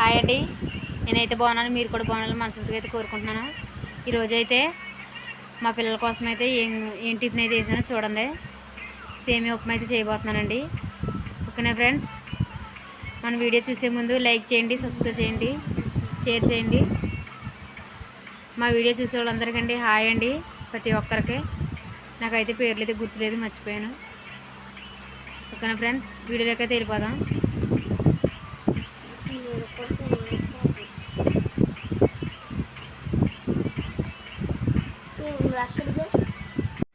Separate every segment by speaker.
Speaker 1: Hi అండి. నేనైతే బాగున్నాను మీరు కూడా బాగున్నాను మనస్ఫూర్తిగా అయితే కోరుకుంటున్నాను. ఈరోజు అయితే మా పిల్లల కోసం అయితే ఏం ఏం టిఫిన్ అయితే చేసినా చూడండి. సేమియా ఉప్మా అయితే చేయబోతున్నానండి. ఓకేనా ఫ్రెండ్స్? మన వీడియో చూసే ముందు లైక్ చేయండి సబ్స్క్రైబ్ చేయండి షేర్ చేయండి. మా వీడియో చూసే వాళ్ళందరికండి హాయ్ అండి ప్రతి ఒక్కరికి. నాకైతే పేర్లు అయితే గుర్తులేదు మర్చిపోయాను. ఓకేనా ఫ్రెండ్స్? వీడియోలోకి అయితే వెళ్ళిపోదాం.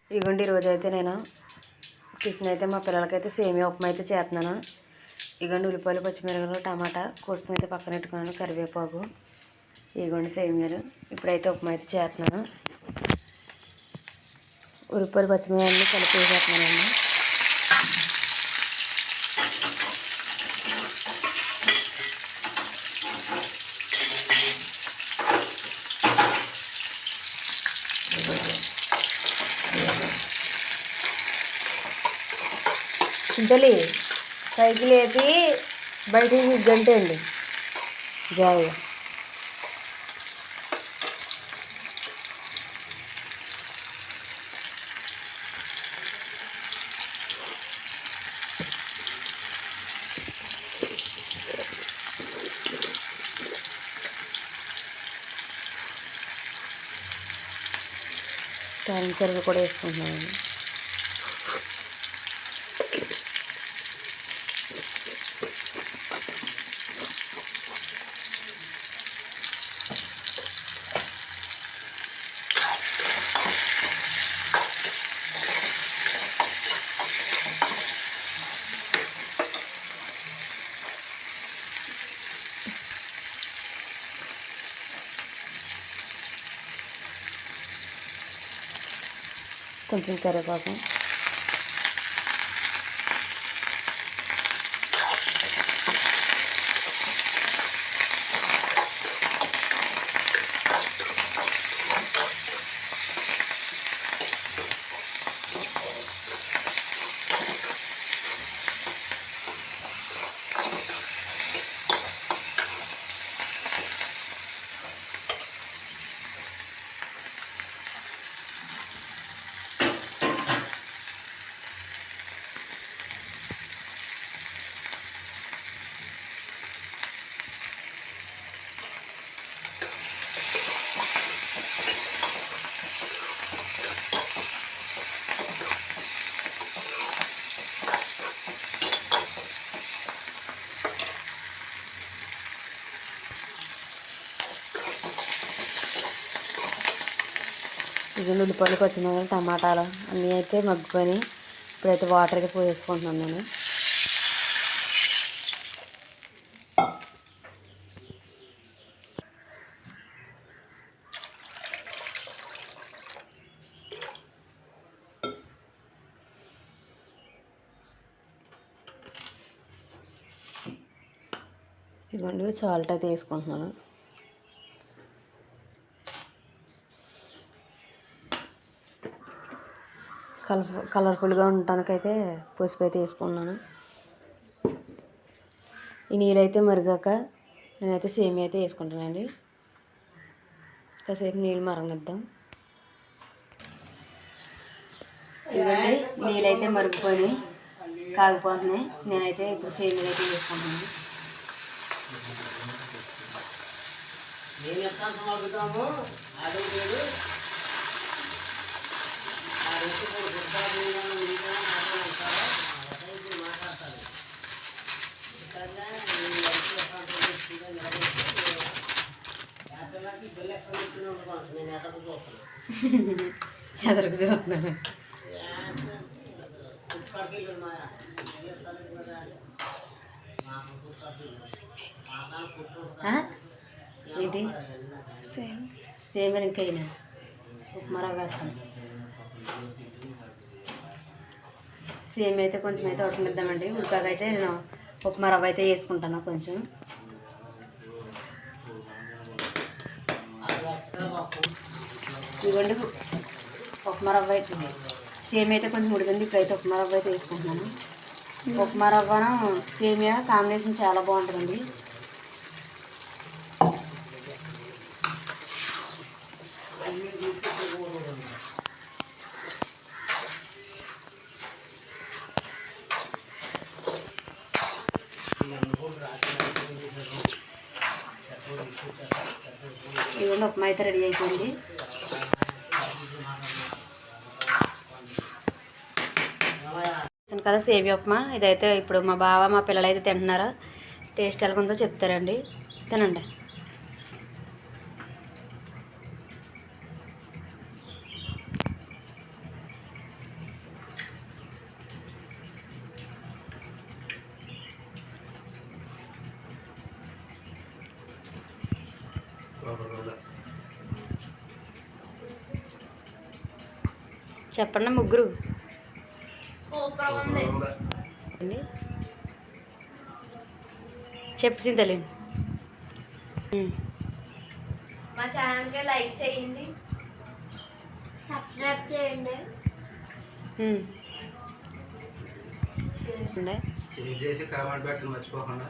Speaker 1: ఇదిగోండి ఈరోజు అయితే నేను టిఫిన్ అయితే మా పిల్లలకైతే సేమియా ఉప్మా అయితే చేస్తున్నాను ఇదిగోండి ఉల్లిపాయలు పచ్చిమిరపకాయలు టమాటా కోసం అయితే పక్కన పెట్టుకున్నాను కరివేపాకు ఇదిగోండి సేమియాలు. ఇప్పుడైతే ఉప్మా అయితే చేస్తున్నాను ఉల్లిపాయలు పచ్చిమిరపకాయలు కలిపి వేసేస్తున్నానండి చింతలి. సైకిల్ వేసి బయటికి గంటే అండి. జాయి క్యాన్సర్ కూడా వేసుకుంటున్నాను. కొంచెం కరివేపాకు ఇది ఉల్లిపాయలు పచ్చిమిరపకాయలు టమాటాలు అన్నీ అయితే మగ్గుకొని ఇప్పుడైతే వాటర్ అయితే పోసేసుకుంటున్నాను నేను. ఇదిగోండి సాల్ట్ అయితే వేసుకుంటున్నాను. కలర్ కలర్ఫుల్గా ఉండటానికైతే పసుపు అయితే వేసుకున్నాను. ఈ నీళ్ళైతే మరిగాక నేనైతే సేమియా అయితే వేసుకుంటానండి. కాసేపు నీళ్ళు మరగనిద్దాం. ఇవన్నీ నీళ్ళైతే మరిగిపోయినాయి. కాగిపోతున్నాయి. నేనైతే ఇప్పుడు సేమియా అయితే వేసుకుంటున్నాను ఎదరికి చూస్తున్నాడు? ఏంటి? సేమ్. సేమ్ ఇంకైనా ఉప్మా రవ్వ వేస్తాం సేమ్ అయితే కొంచెం అయితే ఉడకనిద్దామండి ఉడకాక అయితే నేను ఉప్మా రవ్వ అయితే వేసుకుంటాను కొంచెం. ఇదిగోండి ఉప్మా రవ్వ అయితే. సేమ్ అయితే కొంచెం ఉడికింది. ఇప్పుడైతే ఉప్మా రవ్వ అయితే వేసుకుంటున్నాను. ఉప్మా రవ్వను సేమియా కాంబినేషన్ చాలా బాగుంటుందండి. ఇవ్వండి ఉప్మా అయితే రెడీ అయిపోయింది. కదా సేవి ఉప్మా. ఇదైతే ఇప్పుడు మా బావ మా పిల్లలు అయితే తింటున్నారా? టేస్ట్ ఎలాగుందో ఉందో చెప్తారండి. తినండి. చెప్పండి ముగ్గురు. చెప్పు చింతలేండి
Speaker 2: మా ఛానల్కి లైక్ చేయండి. సబ్స్క్రైబ్ చేయండి.
Speaker 3: చేసి కామెంట్ పెట్టండి మర్చిపోకుండా.